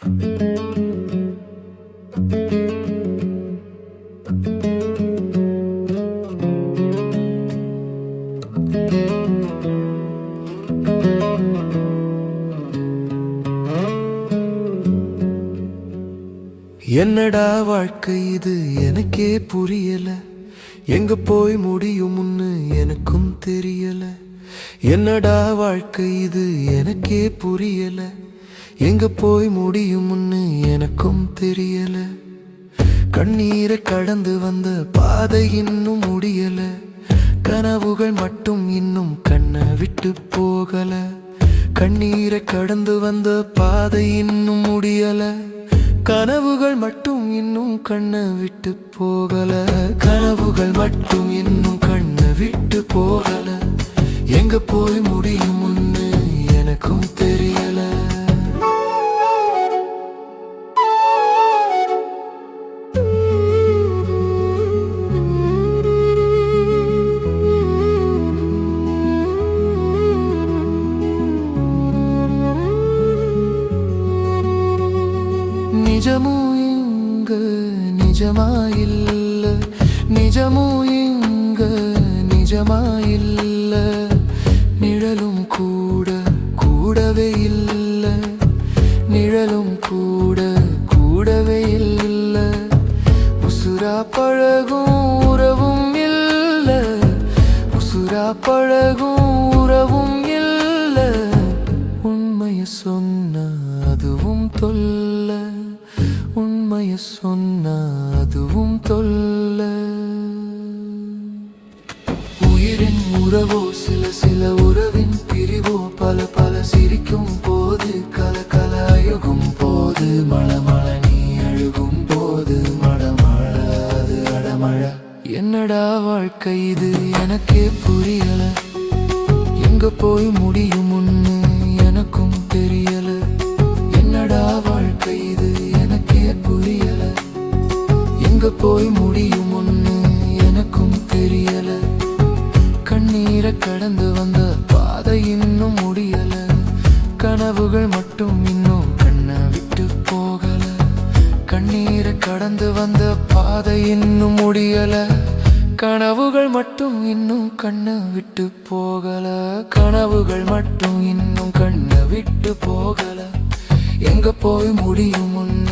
என்னடா வாழ்க்கை இது? எனக்கே புரியல. எங்க போய் முடியும்னு எனக்கும் தெரியல. என்னடா வாழ்க்கை இது? எனக்கே புரியல. எங்க போய் முடியும்னு எனக்கும் தெரியல. கண்ணீரை கடந்து வந்த பாதை இன்னும் முடியல. கனவுகள் மட்டும் இன்னும் கண்ணை விட்டு போகல. கண்ணீரை கடந்து வந்த பாதை இன்னும் முடியல. கனவுகள் மட்டும் இன்னும் கண்ணை விட்டு போகல. கனவுகள் மட்டும் இன்னும் கண்ணை விட்டு போகல. எங்க போய் முடியும்னு எனக்கும் தெரியல. நிஜமோ இங்க நிஜமாயில்ல. நிஜமோ இங்க நிஜமாயில்ல. நிழலும் கூட கூடவே இல்ல. நிழலும் கூட கூடவே இல்ல. உசுரா பழகும் உறவும் இல்ல. உசுரா பழகும் உறவும் சொன்ன அதுவும் தொல்ல. உண்மைய சொன்ன அதுவும் தொல்ல. உயிரின் உறவோ சில சில உறவின் பிரிவோ பல பல சிரிக்கும் போது கல கல அழுகும் போது மழமழ நீ அழுகும் போது மட அது அடமழ என்னடா வாழ்க்கை இது? எனக்கே புரியல. எங்க போய் முடியும் போய் முடியும் முன்னு எனக்கும் தெரியல. கண்ணீரை கடந்து வந்த பாதை இன்னும் முடியல. கனவுகள் மட்டும் இன்னும் கண்ணை விட்டு போகல. கண்ணீரை கடந்து வந்த பாதை இன்னும் முடியல. கனவுகள் மட்டும் இன்னும் கண்ணை விட்டு போகல. கனவுகள் மட்டும் இன்னும் கண்ணை விட்டு போகல. எங்க போய் முடியும் ஒன்று